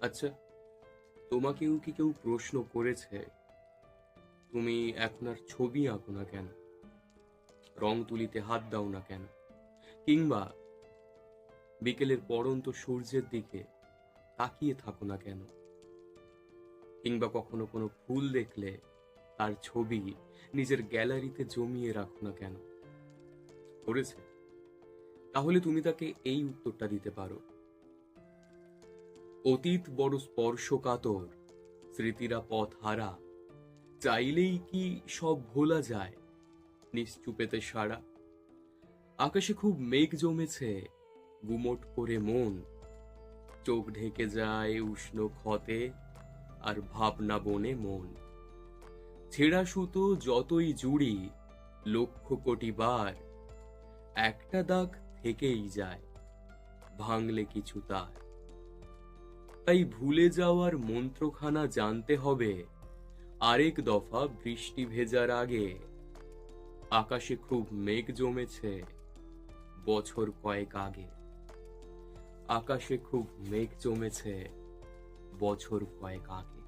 আচ্ছা তোমাকেও কি কেউ প্রশ্ন করেছে? তুমি এখন আর ছবি আঁকো না কেন? রং তুলিতে হাত দাও না কেন? কিংবা বিকেলের পড়ন্ত সূর্যের দিকে তাকিয়ে থাকো না কেন? কিংবা কখনো কোনো ফুল দেখলে তার ছবি নিজের গ্যালারিতে জমিয়ে রাখো না কেন? করেছে। তাহলে তুমি তাকে এই উত্তরটা দিতে পারো। অতীত বড় স্পর্শকাতর, স্মৃতিরা পথ হারা। চাইলেই কি সব ভোলা যায়? নিশ্চুপেতে সারা আকাশে খুব মেঘ জমেছে, গুমট করে মন। চোখ ঢেকে যায় উষ্ণ ক্ষতে আর ভাবনা বনে মন। ছেঁড়া সুতো যতই জুড়ি, লক্ষ কোটি বার, একটা দাগ থেকেই যায়, ভাঙলে কিছু তার। তাই ভুলে যাওয়ার মন্ত্রখানা জানতে হবে। আরেক দফা বৃষ্টি ভেজার আগে। আকাশে খুব মেঘ জমেছে বছর কয়েক আগে। আকাশে খুব মেঘ জমেছে বছর কয়েক আগে।